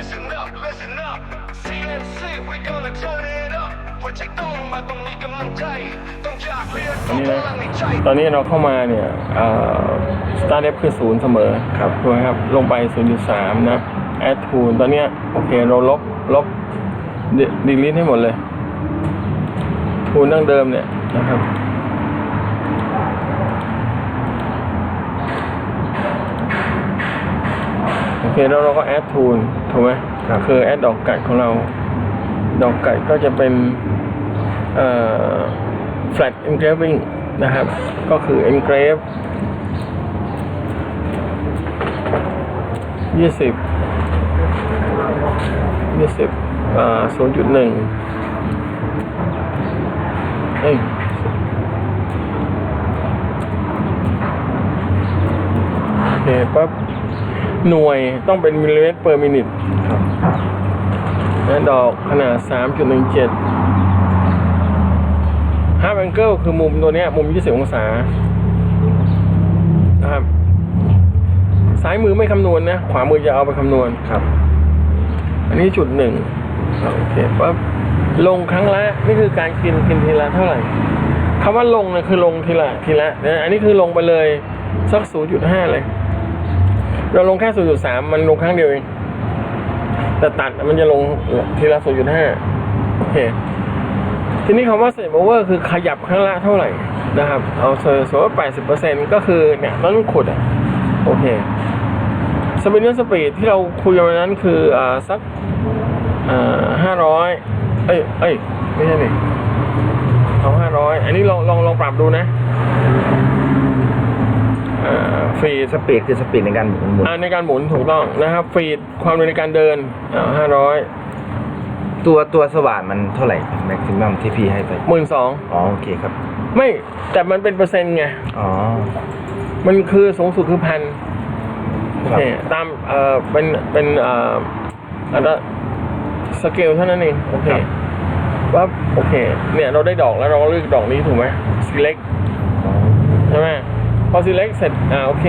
Listen up, listen up. CNC, we gonna turn it up. หัวใจต้องมาต้องมีกำลังใจ ต้องอยากเรียนตอนนี้พนะลังในใจตอนนี้เราเข้ามาเนี่ยสตาร์เดฟคือศูนย์เสมอครับถูกไหมครับ ลงไป 0.3 นะแอดทูนตอนเนี้ยโอเคเราลบลบดีลิทให้หมดเลย ทูนดั้งเดิมเนี่ยนะครับ โอเค แล้วเราก็แอดทูนถูกไหมครับ คือแอดดอกไก่ของเรา ดอกไก่ก็จะเป็นเอ่อ flat engraving นะครับ ก็คือ engrave ยี่สิบยี่สิบอ่าศูนย์จุดหนึ่งเอ้ยโอเคปั๊บ หน่วยต้องเป็นมิลลิเมตร per minute และดอกขนาด 3.17ฮาร์ a แองเกิลคือมุมตัวเนี้ยมุม 20 องศา นะครับ ซ้ายมือไม่คำนวณนะ ขวามือจะเอาไปคำนวณครับ อันนี้จุดหนึ่งโอเคปั๊บลงครั้งละ นี่คือการกินกินทีละเท่าไหร่คำว่าลงเนี่ยคือลงทีละทีละนะอันนี้คือลงไปเลย สัก 0.5 เลย เราลงแค่ 0.3 มันลงครั้งเดียวเองแต่ตัดมันจะลงทีละ 0.5 โอเค ทีนี้คำว่า step over คือขยับครั้งละเท่าไหร่นะครับ เอาเซอร์สมมติว่า80%ก็คือเนี่ยต้นขุดอะ โอเคสปีดเนสปีดที่เราคุยกันวันนั้นคืออ่าสักอ่าห้าร้อยเอ้ยเอ้ย ไม่ใช่นี่เอาห้าร้อยอันนี้ลองลองลองปรับดูนะ ฟีดสปีดคือสปีดในการหมุนหมุนอ่าในการหมุนถูกต้องนะครับ ฟีดความเร็วในการเดินอ่าห้าร้อยตัวตัวสว่านมันเท่าไหร่แม็กซิมัมที่พี่ให้ไปหมื่นสองอ๋อโอเคครับ ไม่แต่มันเป็นเปอร์เซ็นต์ไงอ๋อมันคือสูงสุดคือพันโอครับเคตามเอ่อเป็นเป็นเอ่ออันละสเกลเท่านั้นเองโอเคว่าโอเค เนี่ยเราได้ดอกแล้วเราก็เลือกดอกนี้ถูกไหม select อ๋อใช่ไหม พอ select เสร็จอ่าโอเค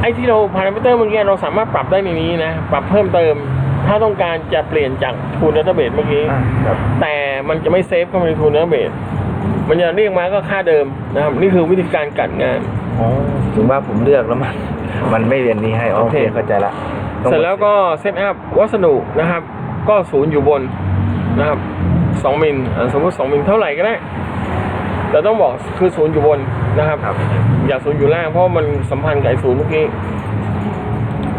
ไอ้ที่เราพารามิเตอร์เมื่อกี้เราสามารถปรับได้ในนี้นะ ปรับเพิ่มเติม ถ้าต้องการจะเปลี่ยนจากทูนดัตเตอร์เบสเมื่อกี้อะครับแต่มันจะไม่เซฟเข้ามาในทูนดัตเตอร์เบสมันจะเรียกมาก็ค่าเดิมนะครับนี่คือวิธีการกัดงาน อ๋อถึงว่าผมเลือกแล้วมัน มันไม่เรียนนี้ให้อ๋อโอเคโอเค เข้าใจละต้องเสร็จแล้วก็เซตอัพวัสดุนะครับ ก็ศูนย์อยู่บนนะครับสองมิลอ่าสมมติสองมิลเท่าไหร่ก็ได้ แต่ต้องบอกคือศูนย์อยู่บนนะครับ ครับ อย่าศูนย์อยู่ล่างเพราะมันสัมพันธ์กับไอ้ศูนย์เมื่อกี้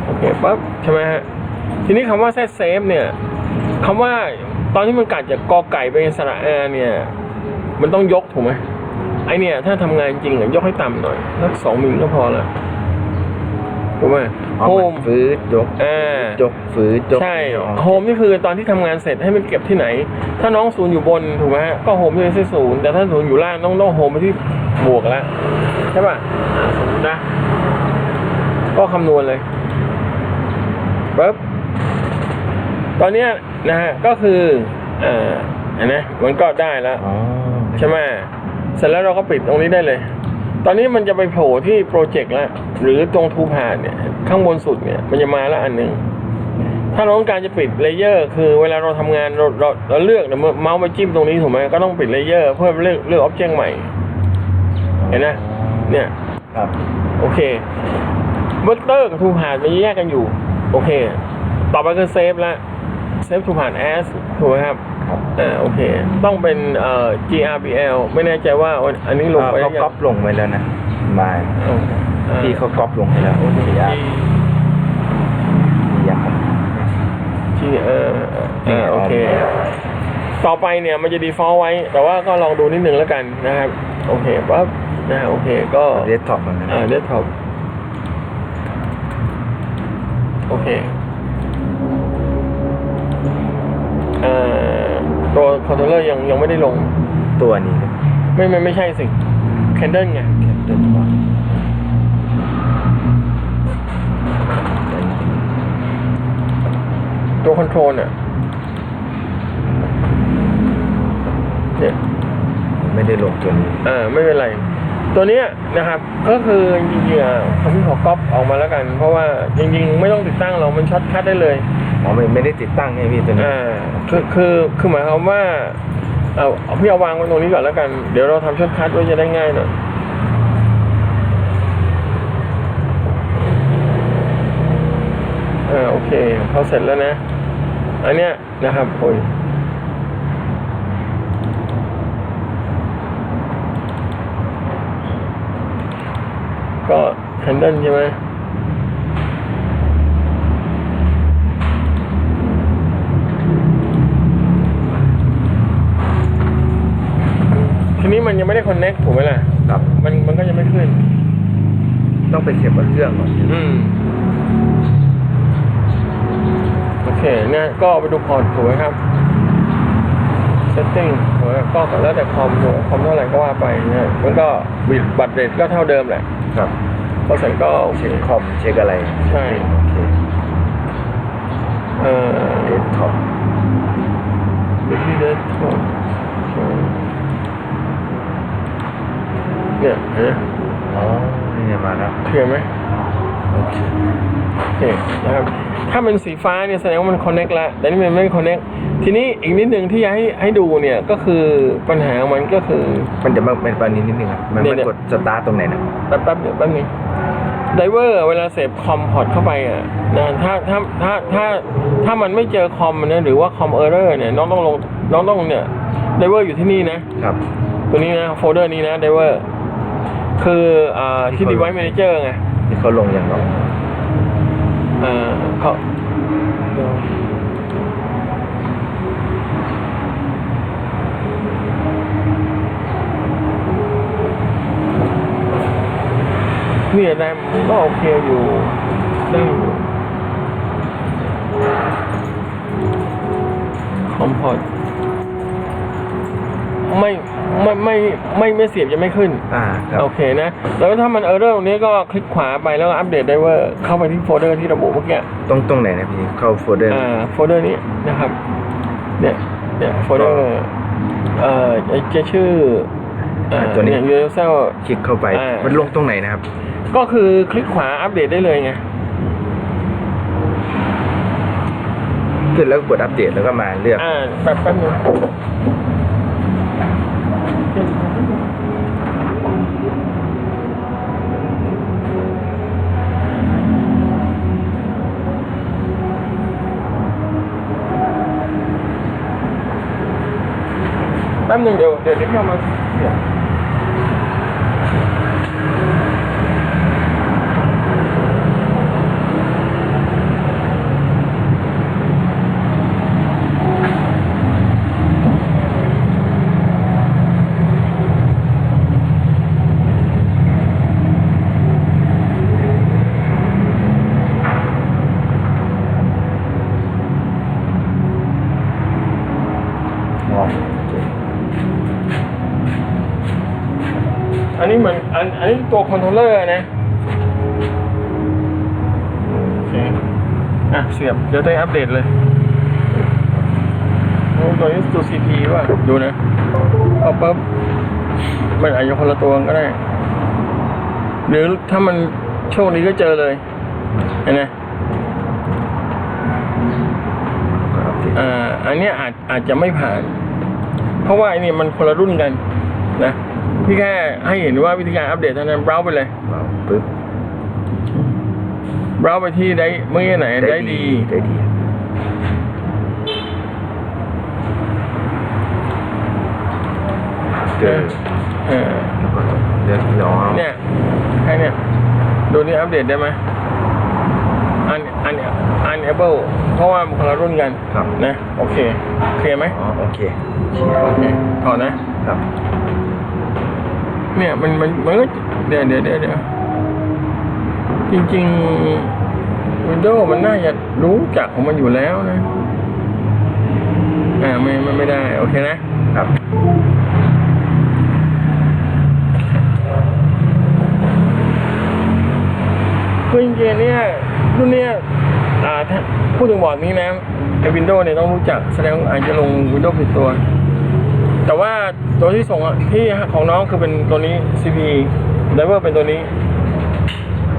โอเคปั๊บใช่ไหมฮะทีนี้คำว่าเซตเซฟเนี่ยคำว่าตอนที่มันกัดจากกอไก่ไปเป็นสระอาเนี่ย มันต้องยกถูกไหมไอเนี่ยถ้าทำงานจริงอะยกให้ต่ำหน่อยสักสองมิลก็พอละถู กไหมอ๋อโฮมันมฟื้นยกอ่ายกฟื้นยกใช่อ๋อโฮมนี่คือตอนที่ทำงานเสร็จให้มันเก็บที่ไหน ถ้าน้องศูนย์อยู่บนถูกไหมฮะก็โฮมที่ศูนย์แต่ถ้าศูนย์อยู่ล่างต้องต้องโฮมไปที่บวกแล้วใช่ป่ะอ่าสมมตินะ ก็คำนวณเลยปึ๊บตอนเนี้ยนะฮะก็คืออ่าเห็นไหมมันก็ได้แล้วอ๋อใช่ไหมเสร็จแล้วเราก็ปิดตรงนี้ได้เลย ตอนนี้มันจะไปโผล่ที่โปรเจกต์แล้ว หรือตรงทูพาดเนี่ย ข้างบนสุดเนี่ย มันจะมาแล้วอันหนึ่งถ้าเราต้องการจะปิดเลเยอร์ คือเวลาเราทำงานเราเราเราเลือกเนี่ยเมาส์มาจิ้มตรงนี้ถูกไหมก็ต้องปิดเลเยอร์เพื่อเลือกเลือกออบเจกต์ใหม่ เห็นนะเนี่ยครับโอเคเวกเตอร์กับทูพาดมันแยกกันอยู่ โอเค ต่อไปคือเซฟละเซฟทูพาดแอสถูกไหมครับ ครับอ่าโอเค ต้องเป็นเอ่อ GRBL ไม่แน่ใจว่าอันนี้ลงไปเขายังก๊อปลงไว้แล้วนะมาเอาอ่าพี่เขาก๊อปลงให้แล้วพี่ยา G พี่ยา G เอ่อเอ่อโอเค ต่อไปเนี่ยมันจะ default ไว้ แต่ว่าก็ลองดูนิดนึงแล้วกันนะครับ โอเคปั๊บนะโอเคก็เดสก์ท็อปเหมือนกันอ่าเดสก์ท็อปโอเคอ่า ตัวคอนโทรลเลอร์ยังยังไม่ได้ลง ตัวนี้ครับไม่ไม่ไม่ใช่สิ Candle ไงเดินก่อนตัวคอนโทรลอะเนี่ย ไม่ได้ลงตัวนี้ อ่า ไม่เป็นไร ตัวเนี้ยนะครับก็คือจริงๆอะผมขอก๊อปออกมาแล้วกัน เพราะว่าจริงๆ ไม่ต้องติดตั้งเรามันช็อตคัทได้เลยอ๋อไม่ไม่ได้ติดตั้งไงพี่ตัวนี้อ่าคือคือคือหมายความว่าเอาเอาพี่เอาวางไว้ตรงนี้ก่อนแล้วกัน เดี๋ยวเราทำช็อตคัทไว้จะได้ง่ายหน่อยอ่าโอเคพอเสร็จแล้วนะอันเนี้ยนะครับโอ้ยก็ แฮนเดิลใช่ไหมทีนี้มันยังไม่ได้คอนเน็กถูกไหมล่ะ ครับ มันมันก็ยังไม่ขึ้น ต้องไปเสียบบนเครื่องก่อนอืม โอเค เนี่ยก็ไปดูพอร์ตถูกไหมครับ setting ถูกไหมก็แล้วแต่คอมถูกไหมคอมเท่าไหร่ก็ว่าไปเนี่ยมันก็บิดบัตรเรทก็เท่าเดิมแหละ ครับ พอเสร็จก็โอเคเช็คคอมเช็คอะไรใช่ โอเคเอ่อเดสก์ท็อปวิธีเดสก์ท็อปเนี่ยเห็นไหมอ๋อนี่มาแล้วเคลียร์ไหมโอเค โอเคนะครับถ้าเป็นสีฟ้าเนี่ยแสดงว่ามันคอนเน็กแล้วแต่นี่มันไม่คอนเน็กทีนี้อีกนิดนึงที่อยากให้ให้ดูเนี่ยก็คือปัญหาของมันก็คือ มันจะมาเป็นประเด็นนิดนึงครับมันเนี่มัยนเนี่ยกดสตาร์ทตรงไหนนะแป๊บแป๊บเดี๋ยวแป๊บนึงไดเวอร์เวลาเสพคอมพอร์ตเข้าไปอะนะถ้าถ้าถ้าถ้าถ้ามันไม่เจอคอมนะหรือว่าคอมเออร์เรอร์เนี่ยน้องต้องลงน้องต้องเนี่ยไดเวอร์อยู่ที่นี่นะครับตัวนี้นะโฟลเดอร์นี้นะไดเวอร์คืออ่าที่ device manager ไงที่เขาลงอย่างเราอ่าเขาเดี๋ยวเนี่ยแรมก็โอเคอยู่ได้อยู่คอมพอร์ตไม่ ไม่ไม่ไม่ไม่เสียบจะไม่ขึ้น อ่าครับ โอเคนะ แล้วถ้ามันเออร์เรอร์ตรงนี้ก็คลิกขวาไปแล้วก็อัปเดตไดเวอร์เข้าไปที่โฟลเดอร์ที่ระบุเมื่อกี้ตรงตรงไหนนะพี่ เข้าโฟลเดอร์อ่าโฟลเดอร์นี้นะครับ เนี่ยเนี่ยโฟลเดอร์เอ่อจะชื่อเอ่อตัวนี้เนี่ย universal คลิกเข้าไปอ่ามัมันลงตรงไหนนะครับ ก็คือคลิกขวาอัปเดตได้เลยไงขึ้นแล้วกดอัปเดตแล้วก็มาเลือกอ่าแป๊บแป๊บนึง แป๊บนึงเดี๋ยวเดี๋ยวที่พี่เอามาเสียบ อ๋อ อันนี้เหมือนอันอันนี้ ตัวคอนโทรลเลอร์นะโอเคอะเสียบเดี๋ยวได้อัปเดตเลยโอ้ตัวนี้ตัว CP ว่ะดูนะเอาปั๊บมันอาจจะคนละตัวก็ได้ หรือถ้ามันโชคดีก็เจอเลยเห็นไหมกดอัปเดตอ่าอันเนี้ยอาจอาจจะไม่ผ่าน เพราะว่าไอ้นี่มันคนละรุ่นกันนะ พี่แค่ให้เห็นว่าวิธีการอัปเดตเท่านั้นเบราว์ไปเลยว้าวปึ๊บเบราว์ไปที่ได้เมื่อไหนได้ดี ได้ดีเกิดเออแล้วก็เลือกย้อมเนี่ยให้เนี่ยดูนี่อัปเดตได้ไหมอันอันอันเอเบิลเพราะว่ามันคนละรุ่นกันครับนะ โอเคเคลียร์ไหมอ๋อโอเคโอเคถอดนะครับ เนี่ยมันมันมันก็เดี๋ยวเดี๋ยวเดี๋ยวเดี๋ยวจริงๆ Windows มันน่าจะรู้จักของมันอยู่แล้วนะ อ่าไม่ไม่ไม่ได้ โอเคนะ ครับคือจริงๆเนี่ยรุ่นเนี้ยอ่าถ้าพูดถึงบอร์ดนี้นะไอ้วินโดว์เนี่ยต้องรู้จักแสดงว่าอาจจะลงวินโดว์ผิดตัว แต่ว่าตัวที่ส่งอะที่ของน้องคือเป็นตัวนี้ CP ไดเวอร์เป็นตัวนี้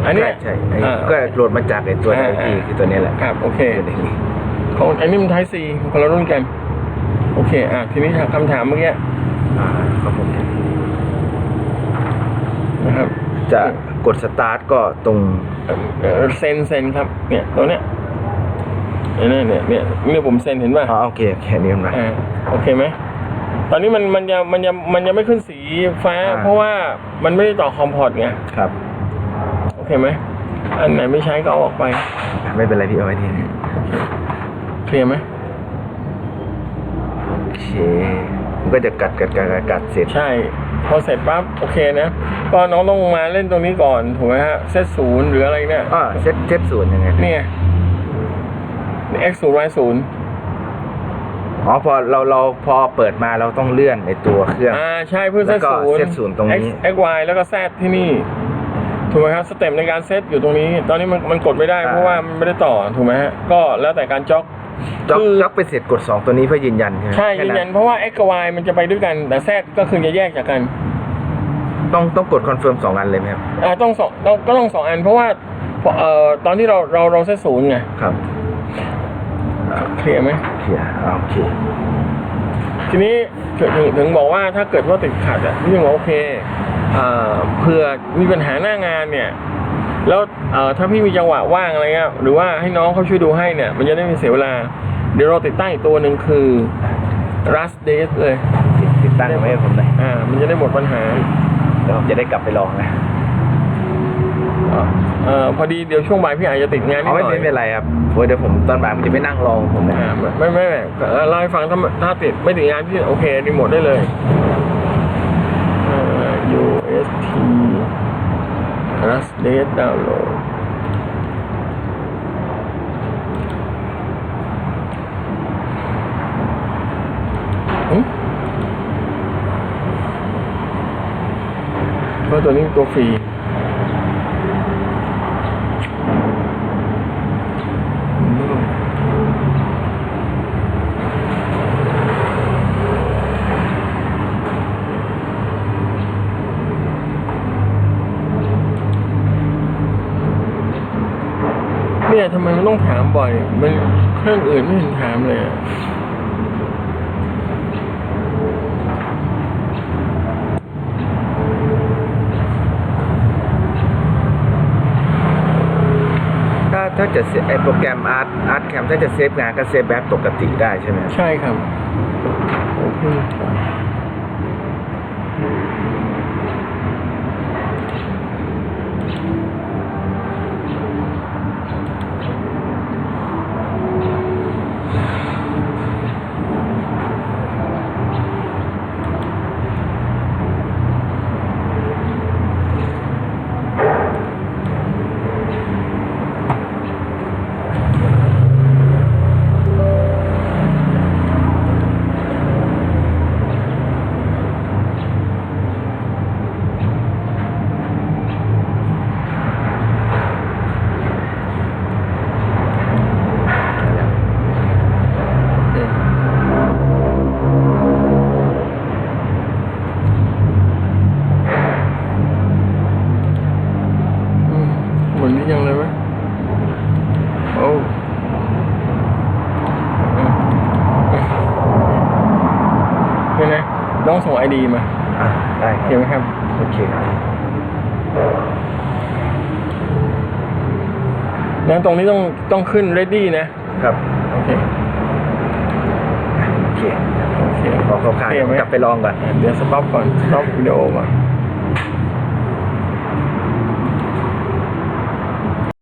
อันเนี้ใช่ย ใช่ไอ้อ่า ก็โหลดมาจากไอ้ตัวไออ่าพีคือตัวนี้แหละครับ โอเค ตัวนี้ของอันนี้มันไทซี C คนละรุ่นกัน โอเค อะ ทีนี้คำถามเมื่อกี้อ่าครับผมนะครับจะกดสตาร์ทก็ตรงเอ่อเซ็นเซ็นครับ เนี่ย ตัวเนี้ยเนี่ยเนี่ยเนี่ยเนี่ยผมเซ็นเห็นป่ะ อ๋อโอเคโอเคอันนี้มันอ่าโอเคไหม ตอนนี้มันมันยังมันยังมันยังไม่ขึ้นสีฟ้า อ่า เพราะว่ามันไม่ได้ต่อคอมพอร์ตไงครับ โอเคไหมอันไหนไม่ใช้ก็เอาออกไปไม่เป็นไรพี่เอาไว้ที่นี่เคลียร์ไหมโอเคมันก็จะกัดกัดกัดกัดกัดเสร็จ ใช่ พอเสร็จปั๊บโอเคนะก็น้องต้องมาเล่นตรงนี้ก่อนถูกไหมฮะเซตศูนย์หรืออะไรเนี่ยอ่าเซตเซตศูนย์ยังไงเนี่ย x ศูนย์ y ศูนย์ อ๋อพอเราเราพอเปิดมาเราต้องเลื่อนในตัวเครื่อง อ่าใช่เพื่อเซแล้ตวก็ศูนย์เซตศูนย์ตรงนี้ x x y แล้วก็ z ที่นี่ ถูกไหมครับสเต็ปในการเซตอยู่ตรงนี้ ตอนนี้มันมันกดไม่ได้อ่า เพราะว่ามันไม่ได้ต่อถูกไหมฮะก็แล้วแต่การจ็อก จ็อกคือ จ็อกไปเสร็จกด 2 ตัวนี้เพื่อยืนยันใช่ไหมใช่แค่ยืนยันเพราะว่า x กับ y มันจะไปด้วยกันแต่ z ก็คือจะแยกจากกันต้องต้องกดคอนเฟิร์มสองอันเลยไหมครับอ่าต้องสองต้องก็ต้องสองอันเพราะว่าเอ่อตอนที่เราเราเราเซตศูนย์ไง ครับ เคลียร์ไหมเคลียร์อ่าโอเค ทีนี้ถึงถึงถึงบอกว่าถ้าเกิดว่าติดขัดอะพี่ยังบอกโอเคเอ่อเผื่อมีปัญหาหน้างานเนี่ย แล้วเอ่อถ้าพี่มีจังหวะว่างอะไรเงี้ยหรือว่าให้น้องเขาช่วยดูให้เนี่ย มันจะได้ไม่เสียเวลา เดี๋ยวเราติดตั้งอีกตัวหนึ่งคือ Rust Days เลย ติดติดตั้งไว้ให้ผมหน่อยอ่า มันจะได้หมดปัญหาแล้วผมจะได้กลับไปลองนะ เอ่อพอดีเดี๋ยวช่วงบ่ายพี่อาจจะติดงานนิอ๋ดอหไม่น่อยไม่เป็นไรครับเพราะเดี๋ยวผมตอนบ่ายผมจะไปนั่งรอของผมนะอ่าไม่ไม่ไม่เอ่อเล่าให้ฟังถ้าถ้าติดไม่ติดงานพี่โอเครีโมทได้เลยเอ่อ UST Rust Days Download อืมเพราะตัวนี้ตัวฟรี เนี่ยทำไมมันต้องถามบ่อย มันเครื่องอื่นไม่เห็นถามเลยอะถ้าถ้าจะเซฟไอโปรแกรมอาร์ตอาร์ตแคมถ้าจะเซฟงานก็เซฟแบบปกติได้ใช่ไหมครับใช่ครับโอเค นะน้องส่งไอดีมาอะได้โอคเครับไหมครับ โอเคครับแล้วตรงนี้ต้องต้องขึ้น ready นะ ครับโอเคโอเคโอเคพอเข้าค่ายโอเคไหมกลับไปลองก่อน เดี๋ยวสต็อปก่อนสต็อปวิดีโอก่อน